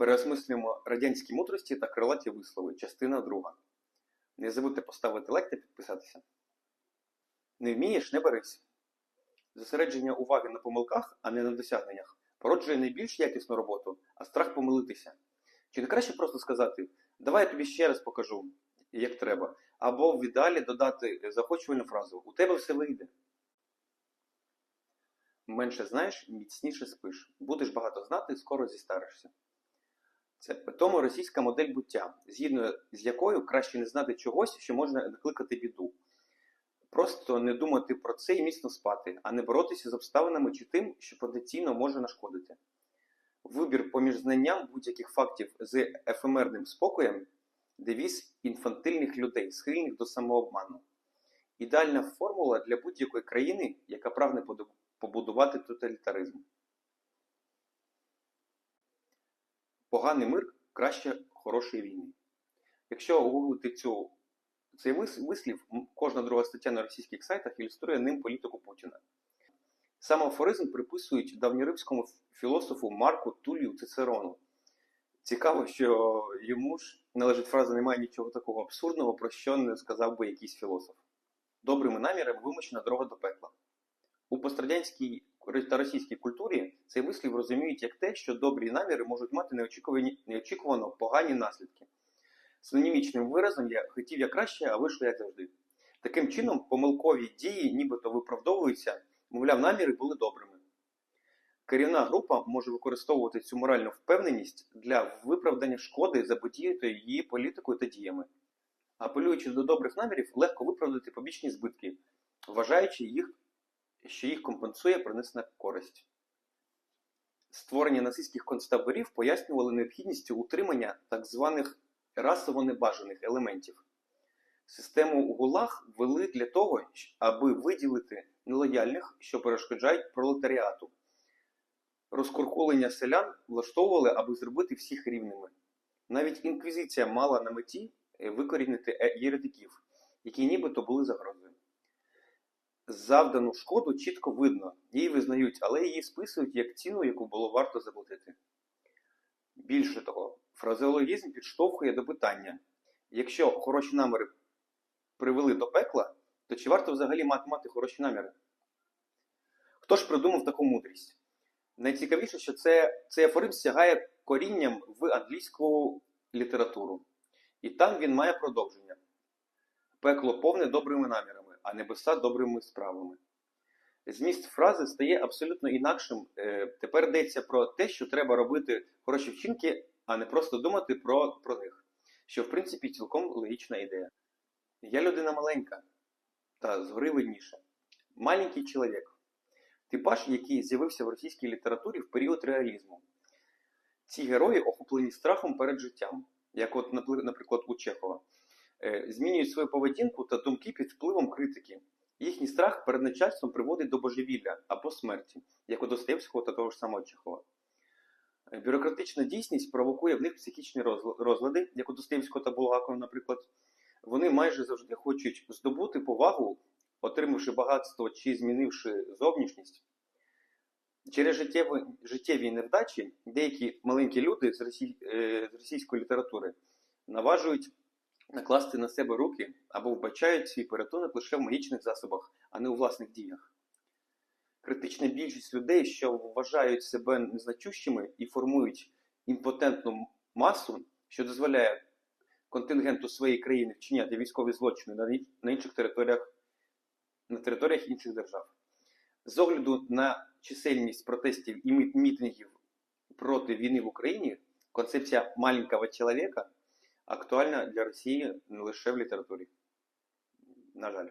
Переосмислюємо радянські мудрості та крилаті вислови. Частина друга. Не забудьте поставити лайк та підписатися. Не вмієш, не берись. Зосередження уваги на помилках, а не на досягненнях, породжує не більш якісну роботу, а страх помилитися. Чи не краще просто сказати, давай я тобі ще раз покажу, як треба, або в ідеалі додати захочувальну фразу У тебе все вийде. Менше знаєш, міцніше спиш. Будеш багато знати, скоро зістаришся. Це тому російська модель буття, згідно з якою краще не знати чогось, що можна накликати біду. Просто не думати про це і міцно спати, а не боротися з обставинами чи тим, що потенційно може нашкодити. Вибір поміж знанням будь-яких фактів з ефемерним спокоєм девіз інфантильних людей, схильних до самообману. Ідеальна формула для будь-якої країни, яка прагне побудувати тоталітаризм. Поганий мир краще хорошої війни. Якщо огуглити цю, цей вислів, кожна друга стаття на російських сайтах ілюструє ним політику Путіна. Сам афоризм приписують давньоримському філософу Марку Тулію Цицерону. Цікаво, що йому ж належить фраза немає нічого такого абсурдного, про що не сказав би якийсь філософ. Добрими намірами вимучена дорога до пекла. У пострадянській та російській культурі цей вислів розуміють як те, що добрі наміри можуть мати неочікувані, неочікувано погані наслідки. Синонімічним виразом я хотів я краще, а вийшло як завжди. Таким чином, помилкові дії нібито виправдовуються, мовляв, наміри були добрими. Керівна група може використовувати цю моральну впевненість для виправдання шкоди заподіятої її політикою та діями. Апелюючи до добрих намірів, легко виправдати побічні збитки, вважаючи їх що їх компенсує принесена користь. Створення нацистських концтаборів пояснювали необхідністю утримання так званих расово небажаних елементів. Систему ГУЛАГ ввели для того, аби виділити нелояльних, що перешкоджають пролетаріату. Розкуркулення селян влаштовували, аби зробити всіх рівними. Навіть інквізиція мала на меті е, викорінити е, єретиків, які нібито були загрозою завдану шкоду чітко видно, її визнають, але її списують як ціну, яку було варто заплатити. Більше того, фразеологізм підштовхує до питання: якщо хороші наміри привели до пекла, то чи варто взагалі мати, хороші наміри? Хто ж придумав таку мудрість? Найцікавіше, що це, цей афоризм сягає корінням в англійську літературу. І там він має продовження. Пекло повне добрими намірами а небеса добрими справами. Зміст фрази стає абсолютно інакшим. Е, тепер йдеться про те, що треба робити хороші вчинки, а не просто думати про, про них. Що, в принципі, цілком логічна ідея. Я людина маленька, та згори видніше. Маленький чоловік. Типаж, який з'явився в російській літературі в період реалізму. Ці герої охоплені страхом перед життям, як, от, наприклад, у Чехова. Е, змінюють свою поведінку та думки під впливом критики. Їхній страх перед начальством приводить до божевілля або смерті, як у Достоєвського та того ж самого Чехова. Е, бюрократична дійсність провокує в них психічні розлади, як у Достоєвського та Булгакова, наприклад. Вони майже завжди хочуть здобути повагу, отримавши багатство чи змінивши зовнішність. Через життєві, життєві невдачі деякі маленькі люди з, росій, е, з російської літератури наважують накласти на себе руки або вбачають свій порятунок лише в магічних засобах, а не у власних діях. Критична більшість людей, що вважають себе незначущими і формують імпотентну масу, що дозволяє контингенту своєї країни вчиняти військові злочини на інших територіях, на територіях інших держав. З огляду на чисельність протестів і мітингів проти війни в Україні, концепція маленького чоловіка актуальна для Росії не лише в літературі. На жаль.